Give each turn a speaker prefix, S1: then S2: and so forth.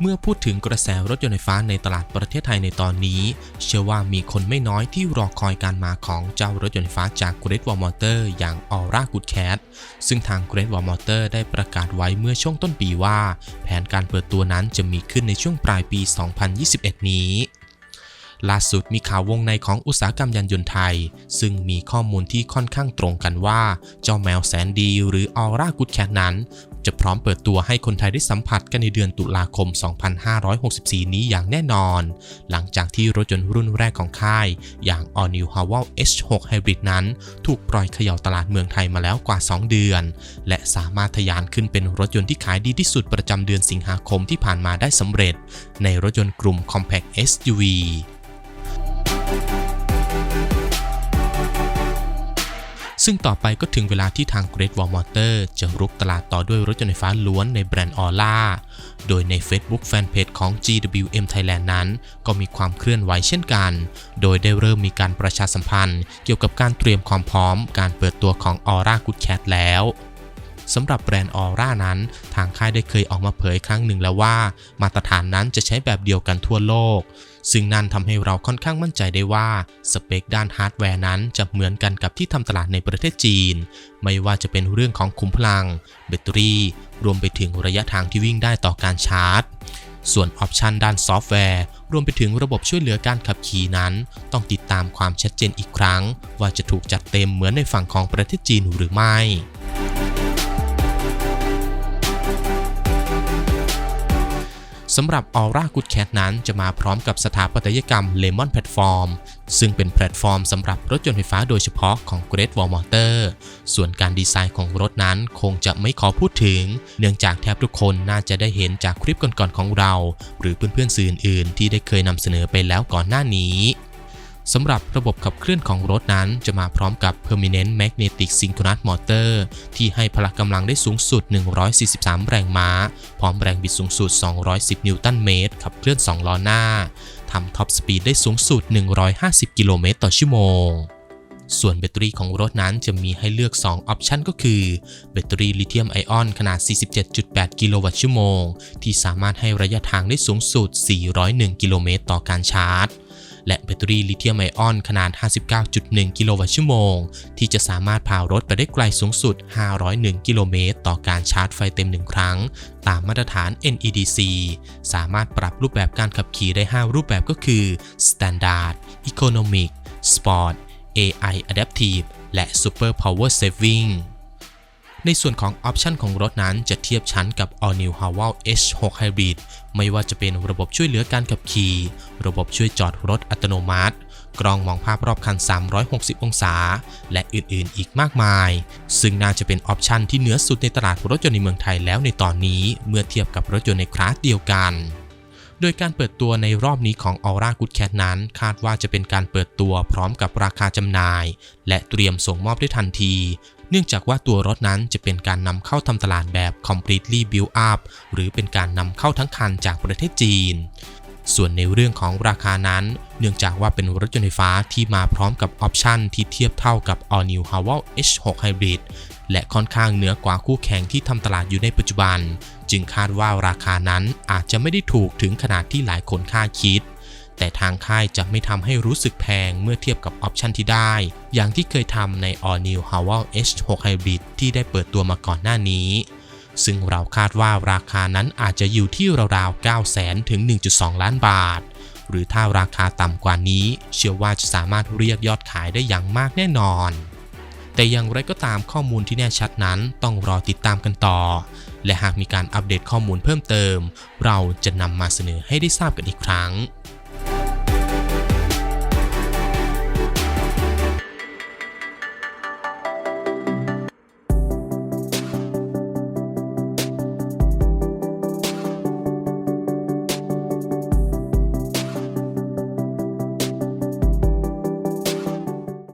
S1: เมื่อพูดถึงกระแสรถยนต์ไฟฟ้าในตลาดประเทศไทยในตอนนี้ เชื่อว่ามีคนไม่น้อยที่รอคอยการมาของเจ้ารถยนต์ไฟฟ้าจาก Great Wall Motor อย่าง Aura Good Cat ซึ่งทาง Great Wall Motor ได้ประกาศไว้เมื่อช่วงต้นปีว่า แผนการเปิดตัวนั้นจะมีขึ้นในช่วงปลายปี 2021 นี้ ล่าสุดมีข่าววงในของอุตสาหกรรมยานยนต์ไทย ซึ่งมีข้อมูลที่ค่อนข้างตรงกันว่า เจ้าแมวแสนดีหรือ Aura Good Cat นั้น จะพร้อมเปิดตัวให้คนไทยได้สัมผัสกันในเดือนตุลาคม 2564 นี้อย่างแน่นอน หลังจากที่รถยนต์รุ่นแรกของค่าย อย่าง All New h a w a l H6 Hybrid นั้น ถูกปล่อยเขย่าตลาดเมืองไทยมาแล้วกว่า 2 เดือน และสามารถทะยานขึ้นเป็นรถยนต์ที่ขายดีที่สุดประจำเดือนสิงหาคมที่ผ่านมาได้สำเร็จ ในรถยนต์กลุ่ม Compact SUV ซึ่งต่อไปก็ถึงเวลาที่ทาง Great Wall Motor จะรุกตลาดต่อด้วยรถยนต์ไฟฟ้าล้วนในแบรนด์ออล่าโดยใน Facebook Fanpage ของ GWM Thailand นั้น ก็มีความเคลื่อนไหวเช่นกัน โดยได้เริ่มมีการประชาสัมพันธ์ เกี่ยวกับการเตรียมความพร้อม การเปิดตัวของ Aura Good Cat แล้ว สำหรับแบรนด์ออร่านั้น ทางค่ายได้เคยออกมาเผยครั้งหนึ่งแล้วว่า มาตรฐานนั้นจะใช้แบบเดียวกันทั่วโลก ซึ่งนั่นทำให้เราค่อนข้างมั่นใจได้ว่าสเปคด้านฮาร์ดแวร์นั้นจะเหมือนกันกับที่ทำตลาดในประเทศจีน ไม่ว่าจะเป็นเรื่องของคุมพลัง แบตเตอรี่ รวมไปถึงระยะทางที่วิ่งได้ต่อการชาร์จส่วนออปชันด้านซอฟต์แวร์ รวมไปถึงระบบช่วยเหลือการขับขี่นั้น ต้องติดตามความชัดเจนอีกครั้ง ว่าจะถูกจัดเต็มเหมือนในฝั่งของประเทศจีนหรือไม่ สำหรับ Aura Good Cat นั้นจะมาพร้อมกับสถาปัตยกรรม Lemon Platform ซึ่งเป็นแพลตฟอร์มสำหรับรถยนต์ไฟฟ้าโดยเฉพาะของ Great Wall Motor ส่วนการดีไซน์ของรถนั้นคงจะไม่ขอพูดถึง เนื่องจากแทบทุกคนน่าจะได้เห็นจากคลิปก่อนๆของเรา หรือเพื่อนๆสื่ออื่นๆที่ได้เคยนำเสนอไปแล้วก่อนหน้านี้ สำหรับระบบขับเคลื่อนของรถนั้นจะมาพร้อมกับ Permanent Magnetic Synchronous Motor ที่ให้พละกำลังได้สูงสุด 143 แรงม้า พร้อมแรงบิดสูงสุด 210 นิวตันเมตร ขับเคลื่อน 2 ล้อหน้า ทำท็อปสปีดได้สูงสุด 150 กิโลเมตรต่อชั่วโมงส่วนแบตเตอรี่ของรถนั้นจะมีให้เลือก 2 ออปชันก็คือ แบตเตอรี่ลิเธียมไอออนขนาด 47.8 กิโลวัตต์ชั่วโมง ที่สามารถให้ระยะทางได้สูงสุด 401 กิโลเมตรต่อการชาร์จ และแบตเตอรี่ลิเธียมไอออนขนาด 59.1 กิโลวัตต์ชั่วโมง ที่จะสามารถพารถไปได้ไกลสูงสุด 501 กิโลเมตร ต่อการชาร์จไฟเต็ม1ครั้ง ตามมาตรฐาน NEDC สามารถปรับรูปแบบการขับขี่ได้ 5 รูปแบบก็คือ Standard Economic Sport AI Adaptive และ Super Power Saving ในส่วนของออปชันของรถนั้นจะเทียบชั้นกับ All New h a w a l H6 Hybrid ไม่ว่าจะเป็นระบบช่วยเหลือการขับขี่ ระบบช่วยจอดรถอัตโนมัติ กล้องมองภาพรอบคัน 360 องศา และอื่นๆ อีกมากมาย ซึ่งน่าจะเป็นออปชันที่เหนือสุดในตลาดรถยนต์ในเมืองไทยแล้วในตอนนี้ เมื่อเทียบกับรถยนต์ในคลาสเดียวกันโดยการเปิดตัวในรอบนี้ของ Aura Good Cat นั้น คาดว่าจะเป็นการเปิดตัวพร้อมกับราคาจำหน่าย และเตรียมส่งมอบได้ทันที เนื่องจากว่าตัวรถนั้นจะเป็นการนำเข้าทำตลาดแบบ completely built up หรือเป็นการนำเข้าทั้งคันจากประเทศจีน ส่วนในเรื่องของราคานั้น เนื่องจากว่าเป็นรถยนต์ไฟฟ้าที่มาพร้อมกับออปชันที่เทียบเท่ากับ All New h a w a l H6 Hybrid และค่อนข้างเหนือกว่าคู่แข่งที่ทำตลาดอยู่ในปัจจุบัน จึงคาดว่าราคานั้นอาจจะไม่ได้ถูกถึงขนาดที่หลายคนคาดคิด แต่ทางค่ายจะไม่ทำให้รู้สึกแพงเมื่อเทียบกับออปชันที่ได้ อย่างที่เคยทำใน All New h a w a l H6 Hybrid ที่ได้เปิดตัวมาก่อนหน้านี้ ซึ่งเราคาดว่าราคานั้นอาจจะอยู่ที่ราวๆ 9 0 0 0 0ถึง 1.2 ล้านบาท หรือถ้าราคาต่ำกว่านี้ เชื่อว่าจะสามารถเรียกยอดขายได้อย่างมากแน่นอนแต่อย่างไรก็ตามข้อมูลที่แน่ชัดนั้นต้องรอติดตามกันต่อ และหากมีการอัปเดตข้อมูลเพิ่มเติม เราจะนำมาเสนอให้ได้ทราบกันอีกครั้ง